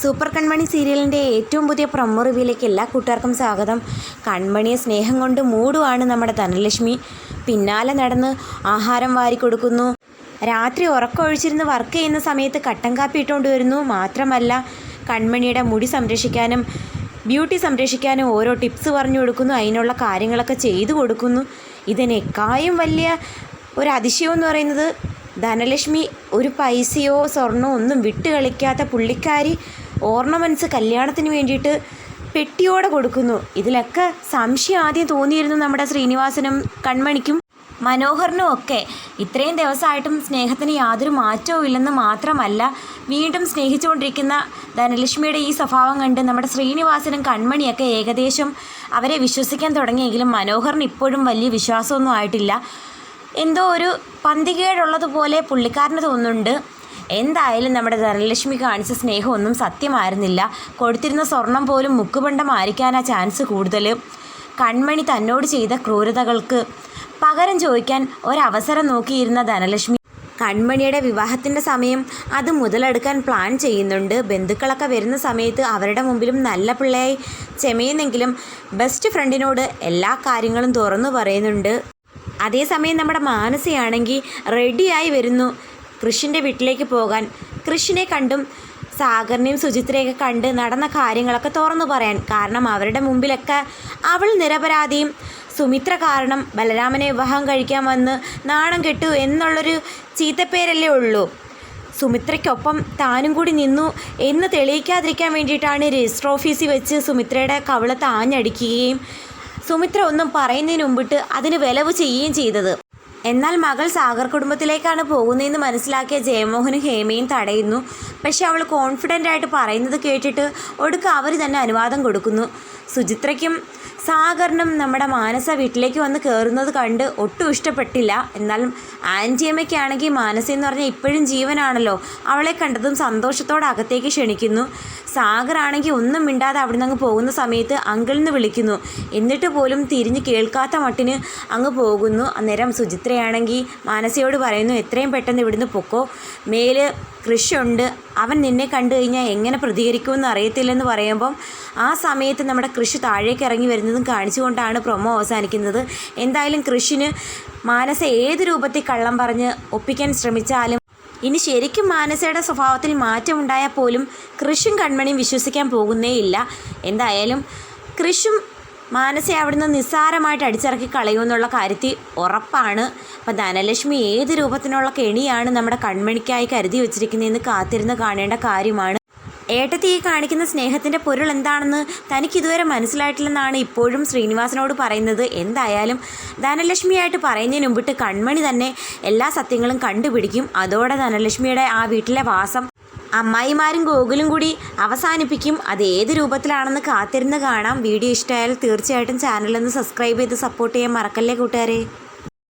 Super കൺമണി സീരിയലിന്റെ ഏറ്റവും പുതിയ പ്രൊമോ റിവ്യൂയിലേക്ക് എല്ലാ കൂട്ടുകാർക്കും സ്വാഗതം. കൺമണിയെ സ്നേഹം കൊണ്ട് മൂടുവാണ് നമ്മുടെ ധനലക്ഷ്മി. പിന്നാലെ നടന്ന് ആഹാരം വാരി കൊടുക്കുന്നു. രാത്രി ഉറക്കമൊഴിച്ചിരുന്ന് വർക്ക് ചെയ്യുന്ന സമയത്ത് കട്ടൻ കാപ്പി ഇട്ടുകൊണ്ട് വരുന്നു. മാത്രമല്ല കൺമണിയുടെ മുടി സംരക്ഷിക്കാനും ബ്യൂട്ടി സംരക്ഷിക്കാനും ഓരോ ടിപ്സ് പറഞ്ഞു കൊടുക്കുന്നു. അതിനുള്ള കാര്യങ്ങളൊക്കെ ചെയ്തു കൊടുക്കുന്നു. ഇതിനേക്കായും വലിയ ഒരു അതിശയം എന്ന് പറയുന്നത് ധനലക്ഷ്മി ഒരു പൈസയോ സ്വർണമോ ഒന്നും വിട്ട് കളിക്കാത്ത പുള്ളിക്കാരി ഓർണമെന്റ്സ് കല്യാണത്തിന് വേണ്ടിയിട്ട് പെട്ടിയോടെ കൊടുക്കുന്നു. ഇതിലൊക്കെ സംശയം ആദ്യം തോന്നിയിരുന്നു നമ്മുടെ ശ്രീനിവാസനും കൺമണിക്കും. മനോഹറിനും ഒക്കെ. ഇത്രയും ദിവസമായിട്ടും സ്നേഹത്തിന് യാതൊരു മാറ്റവും ഇല്ലെന്ന് മാത്രമല്ല വീണ്ടും സ്നേഹിച്ചുകൊണ്ടിരിക്കുന്ന ധനലക്ഷ്മിയുടെ ഈ സ്വഭാവം കണ്ട് നമ്മുടെ ശ്രീനിവാസനും കൺമണിയൊക്കെ ഏകദേശം അവരെ വിശ്വസിക്കാൻ തുടങ്ങിയെങ്കിലും മനോഹറിന് ഇപ്പോഴും വലിയ വിശ്വാസമൊന്നും ആയിട്ടില്ല. എന്തോ ഒരു പന്തികേടുള്ളതുപോലെ പുള്ളിക്കാരന് തോന്നുന്നുണ്ട്. എന്തായാലും നമ്മുടെ ധനലക്ഷ്മി കാണിച്ച സ്നേഹമൊന്നും സത്യമായിരുന്നില്ല. കൊടുത്തിരുന്ന സ്വർണം പോലും മുക്കുപണ്ടമായിരിക്കാനാ ചാൻസ് കൂടുതൽ കൺമണി തന്നോട് ചെയ്ത ക്രൂരതകൾക്ക് പകരം ചോദിക്കാൻ ഒരവസരം നോക്കിയിരുന്ന ധനലക്ഷ്മി. കൺമണിയുടെ വിവാഹത്തിന്റെ സമയം അത് മുതലെടുക്കാൻ പ്ലാൻ ചെയ്യുന്നുണ്ട്. ബന്ധുക്കളൊക്കെ വരുന്ന സമയത്ത് അവരുടെ മുമ്പിലും നല്ല പിള്ളയായി ചെമയുന്നെങ്കിലും ബെസ്റ്റ് ഫ്രണ്ടിനോട് എല്ലാ കാര്യങ്ങളും തുറന്നു പറയുന്നുണ്ട്. അതേസമയം നമ്മുടെ മാനസിയാണെങ്കിൽ റെഡിയായി വരുന്നു. കൃഷിന്റെ വീട്ടിലേക്ക് പോകാൻ കൃഷിനെ കണ്ടും സാഗറിനെയും സുചിത്രയൊക്കെ കണ്ട് നടന്ന കാര്യങ്ങളൊക്കെ തുറന്നു പറയാൻ. കാരണം അവരുടെ മുമ്പിലൊക്കെ അവൾ നിരപരാധിയും സുമിത്ര കാരണം ബലരാമനെ വിവാഹം കഴിക്കാൻ വന്ന് നാണം കെട്ടു എന്നുള്ളൊരു ചീത്തപ്പേരല്ലേ ഉള്ളൂ. സുമിത്രയ്ക്കൊപ്പം താനും കൂടി നിന്നു എന്ന് തെളിയിക്കാതിരിക്കാൻ വേണ്ടിയിട്ടാണ് രജിസ്റ്റർ ഓഫീസിൽ വെച്ച് സുമിത്രയുടെ കവിളത്ത് ആഞ്ഞടിക്കുകയും സുമിത്ര ഒന്നും പറയുന്നതിന് മുമ്പിട്ട് അതിന് വിലവ് ചെയ്യുകയും ചെയ്തത്. എന്നാൽ മകൾ സാഗർ കുടുംബത്തിലേക്കാണ് പോകുന്നതെന്ന് മനസ്സിലാക്കിയ ജയമോഹനും ഹേമയും തടയുന്നു. പക്ഷെ അവൾ കോൺഫിഡന്റ് ആയിട്ട് പറയുന്നത് കേട്ടിട്ട് ഒടുക്ക അവർ തന്നെ അനുവാദം കൊടുക്കുന്നു. സുചിത്രയ്ക്കും സാഗറിനും നമ്മുടെ മാനസ വീട്ടിലേക്ക് വന്ന് കയറുന്നത് കണ്ട് ഒട്ടും ഇഷ്ടപ്പെട്ടില്ല. എന്നാലും ആന്റിയമ്മയ്ക്കാണെങ്കിൽ മാനസ എന്ന് പറഞ്ഞാൽ ഇപ്പോഴും ജീവനാണല്ലോ. അവളെ കണ്ടതും സന്തോഷത്തോടെ അകത്തേക്ക് ക്ഷണിക്കുന്നു. സാഗർ ആണെങ്കിൽ ഒന്നും മിണ്ടാതെ അവിടെ നിന്ന് അങ്ങ് പോകുന്ന സമയത്ത് അങ്കിളിൽ നിന്ന് വിളിക്കുന്നു. എന്നിട്ട് പോലും തിരിഞ്ഞ് കേൾക്കാത്ത മട്ടിന് അങ്ങ് പോകുന്നു. അന്നേരം സുചിത്രയാണെങ്കിൽ മാനസയോട് പറയുന്നു എത്രയും പെട്ടെന്ന് ഇവിടുന്ന് പൊക്കോ. മേൽ കൃഷിയുണ്ട്. അവൻ നിന്നെ കണ്ടു കഴിഞ്ഞാൽ എങ്ങനെ പ്രതികരിക്കുമെന്ന് അറിയത്തില്ലെന്ന് പറയുമ്പം ആ സമയത്ത് നമ്മുടെ കൃഷി താഴേക്ക് ഇറങ്ങി വരുന്നതും കാണിച്ചുകൊണ്ടാണ് പ്രൊമോ അവസാനിക്കുന്നത്. എന്തായാലും കൃഷിന് മാനസ ഏത് രൂപത്തിൽ കള്ളം പറഞ്ഞ് ഒപ്പിക്കാൻ ശ്രമിച്ചാലും ഇനി ശരിക്കും മാനസയുടെ സ്വഭാവത്തിൽ മാറ്റമുണ്ടായാൽ പോലും കൃഷിയും കൺമണിയും വിശ്വസിക്കാൻ പോകുന്നേയില്ല. എന്തായാലും കൃഷും മാനസയെ അവിടുന്ന് നിസ്സാരമായിട്ട് അടിച്ചിറക്കി കളയുമെന്നുള്ള കാര്യത്തിൽ ഉറപ്പാണ്. അപ്പം ധനലക്ഷ്മി ഏത് രൂപത്തിനുള്ള കെണിയാണ് നമ്മുടെ കൺമണിക്കായി കരുതി വെച്ചിരിക്കുന്നതെന്ന് കാത്തിരുന്ന് കാണേണ്ട കാര്യമാണ്. ഏട്ടത്തി ഈ കാണിക്കുന്ന സ്നേഹത്തിന്റെ പൊരുൾ എന്താണെന്ന് തനിക്കിതുവരെ മനസ്സിലായിട്ടില്ലെന്നാണ് ഇപ്പോഴും ശ്രീനിവാസനോട് പറയുന്നത്. എന്തായാലും ധനലക്ഷ്മിയായിട്ട് പറയുന്നതിന് മുമ്പിട്ട് കൺമണി തന്നെ എല്ലാ സത്യങ്ങളും കണ്ടുപിടിക്കും. അതോടെ ധനലക്ഷ്മിയുടെ ആ വീട്ടിലെ വാസം അമ്മായിമാരും ഗോകുലും കൂടി അവസാനിപ്പിക്കും. അത് ഏത് രൂപത്തിലാണെന്ന് കാത്തിരുന്ന് കാണാം. വീഡിയോ ഇഷ്ടമായാൽ തീർച്ചയായിട്ടും ചാനലൊന്ന് സബ്സ്ക്രൈബ് ചെയ്ത് സപ്പോർട്ട് ചെയ്യാൻ മറക്കല്ലേ കൂട്ടുകാരെ?